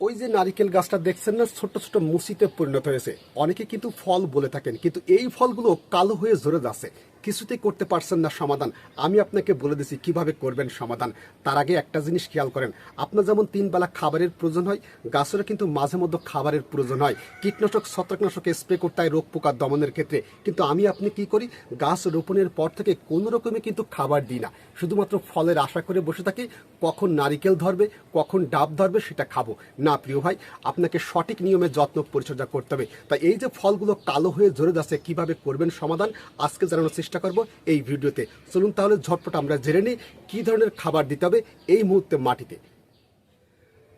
ওই যে নারিকেল গাছটা দেখছেন না ছোট ছোট মুসিতে পরিণত হয়েছে। অনেকে কিন্তু ফল বলে থাকেন, কিন্তু এই ফলগুলো কালো হয়ে ঝরে যাচ্ছে। কিছুতেই করতে পারছেন না সমাধান। আমি আপনাকে বলে দিছি কীভাবে করবেন সমাধান। তার আগে একটা জিনিস খেয়াল করেন। আপনার যেমন তিন বেলা খাবারের প্রয়োজন হয়, গাছেরও কিন্তু মাঝে মধ্যে খাবারের প্রয়োজন হয়। কীটনাশক, ছত্রাকনাশক স্প্রে করতে হয় রোগ পোকা দমনের ক্ষেত্রে। কিন্তু আমি আপনি কি করি? গাছ রোপণের পর থেকে কোনো রকমে কিন্তু খাবার দিই না। শুধুমাত্র ফলের আশা করে বসে থাকি, কখন নারিকেল ধরবে, কখন ডাব ধরবে সেটা খাব। না, প্রিয় ভাই, আপনাকে সঠিক নিয়মে যত্ন পরিচর্যা করতে হবে। তাই এই যে ফলগুলো কালো হয়ে ঝরে যাচ্ছে, কীভাবে করবেন সমাধান? আজকে জানানোর চেষ্টা করব এই ভিডিওতে। চলুন তাহলে ঝটপট আমরা জেনে নিই কী ধরনের খাবার দিতে হবে এই মুহূর্তে মাটিতে।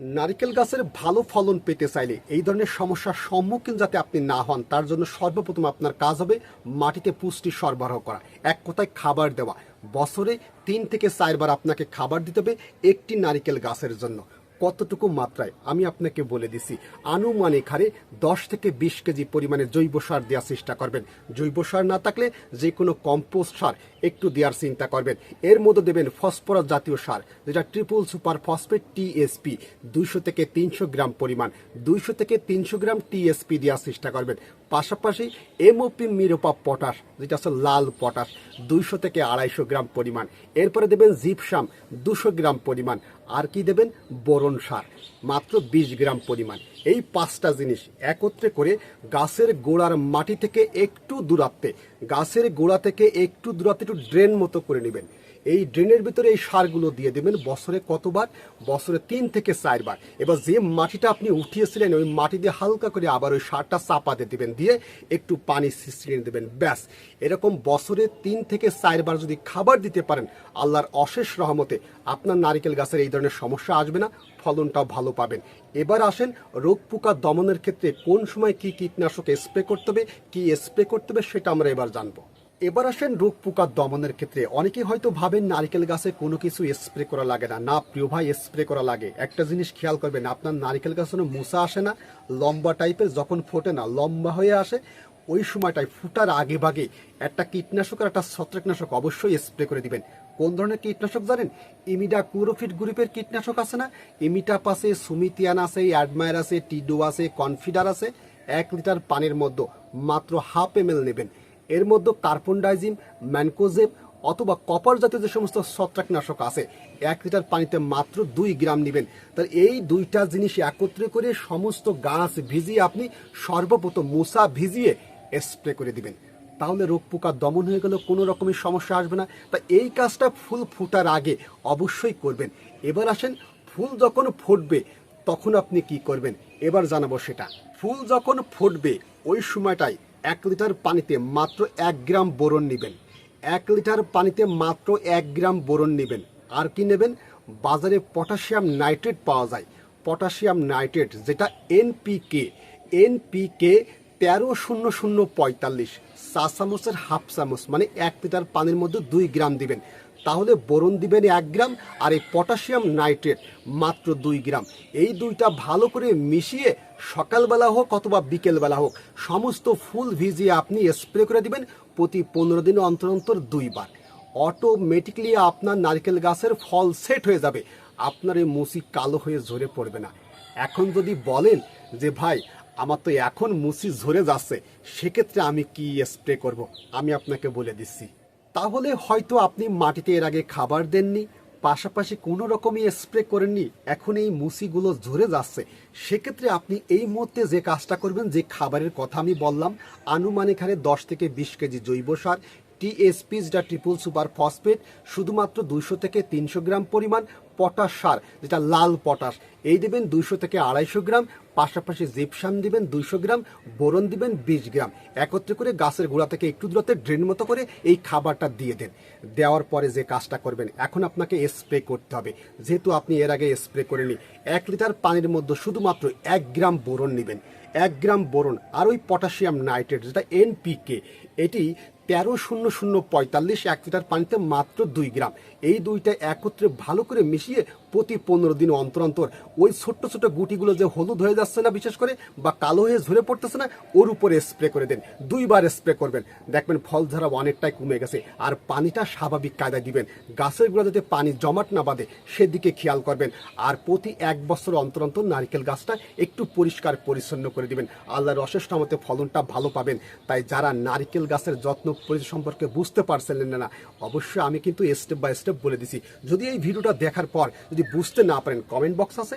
নারকেল গাছের ভালো ফলন পেতে চাইলে এই ধরনের সমস্যার সম্মুখীন যাতে আপনি না হন, তার জন্য সর্বপ্রথম আপনার কাজ হবে মাটিতে পুষ্টি সরবরাহ করা। এক কথায় খাবার দেওয়া। বছরে তিন থেকে চারবার আপনাকে খাবার দিতে হবে একটি নারিকেল গাছের জন্য। কতটুকু মাত্রায়? আমি আপনাকে বলে দিছি। আনুমানিক হারে দশ থেকে বিশ কেজি পরিমাণে জৈব সার দেওয়ার চেষ্টা করবেন। জৈব সার না থাকলে যে কোনো কম্পোস্ট সার একটু দেওয়ার চিন্তা করবেন। এর মধ্যে দেবেন ফসফরাস জাতীয় সার, যেটা ট্রিপল সুপার ফসফেট টিএসপি দুইশো থেকে তিনশো গ্রাম পরিমাণ, দুইশো থেকে তিনশো গ্রাম টিএসপি দেওয়ার চেষ্টা করবেন। পাশাপাশি এমওপি মিরোপা পটাশ, যেটা হচ্ছে লাল পটাশ, দুইশো থেকে আড়াইশো গ্রাম পরিমাণ। এরপরে দেবেন জিপসাম, দুশো গ্রাম পরিমাণ। আর কি দেবেন? বোরন সার, মাত্র বিশ গ্রাম পরিমাণ। এই পাঁচটা জিনিস একত্রে করে গাছের গোড়ার মাটি থেকে একটু দূরত্বে, গাছের গোড়া থেকে একটু দূরত্বে একটু ড্রেন মতো করে নেবেন। এই ড্রেনের ভিতরে এই সারগুলো দিয়ে দেবেন বছরে কতবার? বছরে তিন থেকে চারবার। এবার যে মাটিটা আপনি উঠিয়েছিলেন, ওই মাটি দিয়ে হালকা করে আবার ওই সারটা চাপাতে দেবেন। দিয়ে একটু পানি ছিটিয়ে দেবেন। ব্যাস। এরকম বছরে তিন থেকে চারবার যদি খাবার দিতে পারেন, আল্লাহর অশেষ রহমতে আপনার নারিকেল গাছের এই ধরনের সমস্যা আসবে না, ফলনটাও ভালো পাবেন। এবার আসেন রোগ পোকা দমনের ক্ষেত্রে কোন সময় কি কীটনাশক স্প্রে করতে হবে, কী স্প্রে করতে হবে সেটা আমরা এবার জানব। এবার আসেন রোগ পোকা দমনের ক্ষেত্রে। অনেকে হয়তো ভাবেন নারিকেল গাছে কোনো কিছু স্প্রে করা লাগে না। না, প্রিয় ভাই, স্প্রে করা লাগে। একটা জিনিস খেয়াল করবেন, আপনার নারিকেল গাছে কোনো মুসা আসে না, লম্বা টাইপের যখন ফোটে না, লম্বা হয়ে আসে, ওই সময়টায় ফুটার আগে ভাগে একটা কীটনাশক আর একটা ছত্রাকনাশক অবশ্যই স্প্রে করে দিবেন। কোন ধরনের কীটনাশক জানেন? ইমিডা ক্লোরোফিট গ্রুপের কীটনাশক আছে না? ইমিটাপ আছে সুমিতিয়ান আছে, অ্যাডমায়ার আছে, টিডো আছে, কনফিডার আছে। এক লিটার পানির মধ্যে মাত্র হাফ এম নেবেন। এর মধ্যে কার্বন ডাইজিম ম্যানকোজেব অথবা কপার জাতীয় যে সমস্ত ছত্রাকনাশক আছে, এক লিটার পানিতে মাত্র দুই গ্রাম নেবেন। তার এই দুইটা জিনিস একত্রে করে সমস্ত গাছ ভিজিয়ে আপনি সর্বপ্রথম মশা ভিজিয়ে স্প্রে করে দিবেন। তাহলে রোগ পোকা দমন হয়ে গেল কোনো রকমের সমস্যা আসবে না। তা এই কাজটা ফুল ফুটার আগে অবশ্যই করবেন। এবার আসেন ফুল যখন ফুটবে, তখন আপনি কি করবেন? এবার জানাব সেটা। ফুল যখন ফুটবে, ওই সময়টায় এক লিটার পানিতে মাত্র এক গ্রাম বোরন নেবেন। এক লিটার পানিতে মাত্র এক গ্রাম বোরন নেবেন। আর কি নেবেন? বাজারে পটাশিয়াম নাইট্রেট পাওয়া যায়। পটাশিয়াম নাইট্রেট, যেটা এনপিকে। এনপিকে তেরো শূন্য শূন্য পঁয়তাল্লিশ চা চামচের হাফ চামচ মানে এক লিটার পানির মধ্যে দুই গ্রাম দিবেন। তাহলে বোরন দিবেন এক গ্রাম, আর এই পটাশিয়াম নাইট্রেট মাত্র দুই গ্রাম। এই দুইটা ভালো করে মিশিয়ে সকালবেলা হোক অথবা বিকেলবেলা হোক, সমস্ত ফুল ভিজিয়ে আপনি স্প্রে করে দিবেন প্রতি পনেরো দিন অন্তর অন্তর দুইবার। অটোমেটিকলি আপনার নারকেল গাছের ফল সেট হয়ে যাবে। আপনার এই মুসি কালো হয়ে ঝরে পড়বে না। এখন যদি বলেন যে, ভাই, আমার তো এখন মুসি ঝরে যাচ্ছে, সেক্ষেত্রে আমি কি স্প্রে করব? আমি আপনাকে বলে দিচ্ছি। তাহলে হয়তো আপনি মাটিতে এর আগে খাবার দেননি পাশাপাশি কোনো রকমই স্প্রে করেননি, এখন এই মুসিগুলো ঝরে যাচ্ছে। সেক্ষেত্রে আপনি এই মুহূর্তে যে কাজটা করবেন, যে খাবারের কথা আমি বললাম, আনুমানিক হারে দশ থেকে বিশ কেজি জৈব সার, টিএসপি যেটা ট্রিপল সুপার ফসফেট, শুধুমাত্র দুইশো থেকে তিনশো গ্রাম পরিমাণ পটাশ সার, যেটা লাল পটাশ। এই দেবেন দুইশো থেকে আড়াইশো গ্রাম, পাশাপাশি জিপসাম দিবেন দুইশো গ্রাম, বোরন দিবেন বিশ গ্রাম। একত্রে করে গাছের গোড়া থেকে একটু দূরত্বে ড্রেন মতো করে এই খাবারটা দিয়ে দেন। দেওয়ার পরে যে কাজটা করবেন, এখন আপনাকে স্প্রে করতে হবে। যেহেতু আপনি এর আগে স্প্রে করেনি এক লিটার পানির মধ্যে শুধুমাত্র এক গ্রাম বোরন নেবেন। এক গ্রাম বোরন আর ওই পটাশিয়াম নাইট্রেট, যেটা এনপিকে এটি তেরো শূন্য শূন্য পঁয়তাল্লিশ এক লিটার পানিতে মাত্র দুই গ্রাম। এই দুইটা একত্রে ভালো করে মিশিয়ে প্রতি পনেরো দিন অন্তর অন্তর ওই ছোট্ট ছোট্ট গুটিগুলো যে হলুদ হয়ে যাচ্ছে না বিশেষ করে বা কালো হয়ে ঝরে পড়তেছে না, ওর উপরে স্প্রে করে দেন। দুইবার স্প্রে করবেন। দেখবেন ফল ঝরা অনেকটাই কমে গেছে আর পানিটা স্বাভাবিক কায়দায় দিবেন। গাছের গোড়া যাতে পানি জমাট না বাঁধে, সেদিকে খেয়াল করবেন। আর প্রতি এক বছর অন্তর অন্তর নারকেল গাছটা একটু পরিষ্কার পরিচ্ছন্ন করে দিবেন। আল্লাহর অশেষ নামতে ফলনটা ভালো পাবেন। তাই যারা নারিকেল গাছের যত্ন সম্পর্কে বুঝতে পারছিলেন না, অবশ্যই আমি কিন্তু স্টেপ বাই স্টেপ বলে দিছি। যদি এই ভিডিওটা দেখার পর যদি বুঝতে না পারেন কমেন্ট বক্স আছে।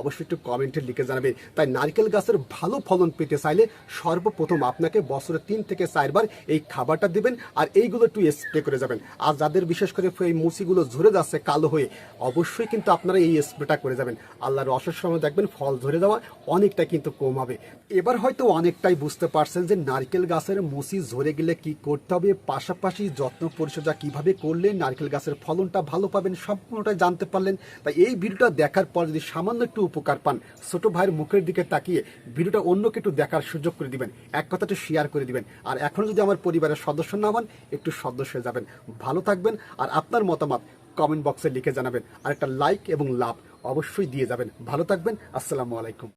অবশ্যই একটু কমেন্টে লিখে জানাবেন তাই নারকেল গাছের ভালো ফলন পেতে চাইলে সর্বপ্রথম আপনাকে বছরে তিন থেকে চারবার এই খাবারটা দিবেন আর এইগুলো একটু স্প্রে করে যাবেন। আর যাদের বিশেষ করে এই মুসিগুলো ঝরে যাচ্ছে কালো হয়ে, অবশ্যই কিন্তু আপনারা এই স্প্রেটা করে যাবেন। আল্লাহর অশেষ সময় দেখবেন ফল ঝরে যাওয়া অনেকটা কিন্তু কম হবে এবার হয়তো অনেকটাই বুঝতে পারছেন যে নারকেল গাছের মুসি ঝরে গেলে কি করতে হবে, পাশাপাশি যত্ন পরিচর্যা কীভাবে করলে নারকেল গাছের ফলনটা ভালো পাবেন, সম্পূর্ণটাই জানতে পারলেন। তাই এই ভিডিওটা দেখার পর যদি সামান্য একটু উপকার পান। ছোট ভাইয়ের মুখের দিকে তাকিয়ে ভিডিওটা অন্যকে একটু দেখার সুযোগ করে দিবেন, এক কথাটা শেয়ার করে দিবেন। আর এখন যদি আমার পরিবারের সদস্য না হন, একটু সদস্য হয়ে যাবেন। ভালো থাকবেন আর আপনার মতামত কমেন্ট বক্সে লিখে জানাবেন। আর একটা লাইক এবং লাভ অবশ্যই দিয়ে যাবেন। ভালো থাকবেন, আসসালামু আলাইকুম।